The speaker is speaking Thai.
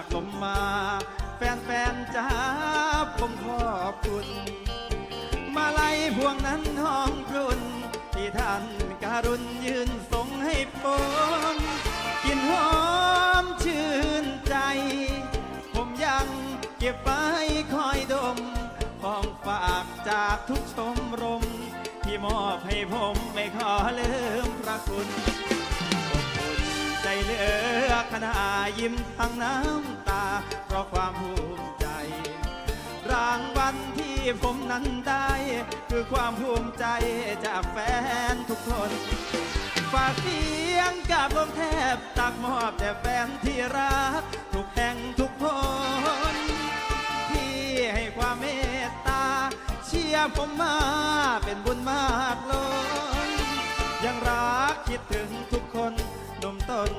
ากลมมา แฟนๆจ้าผมขอบคุณ มาไลัยพวงนั้นหอมกรุ่น ที่ท่านการุณยืนสงให้ผมกลินหอมชื่นใจ ผมยังเก็บไว้คอยดม ของฝากจากทุกชมรม ที่มอบให้ผมไม่ขอลืมพระคุณ ขณะยิ้มทั้งน้ำตา เพราะความภูมิใจ รางวัลที่ผมนั้นได้ คือความภูมิใจจากแฟนทุกคน ฝากเสียงกับลมแทบตักมอบแต่แฟนที่รัก ทุกแห่งทุกคนที่ให้ความเมตตา เชียร์ผมมาเป็นบุญมากล้นยังรักคิดถึงทุกคนนมต้น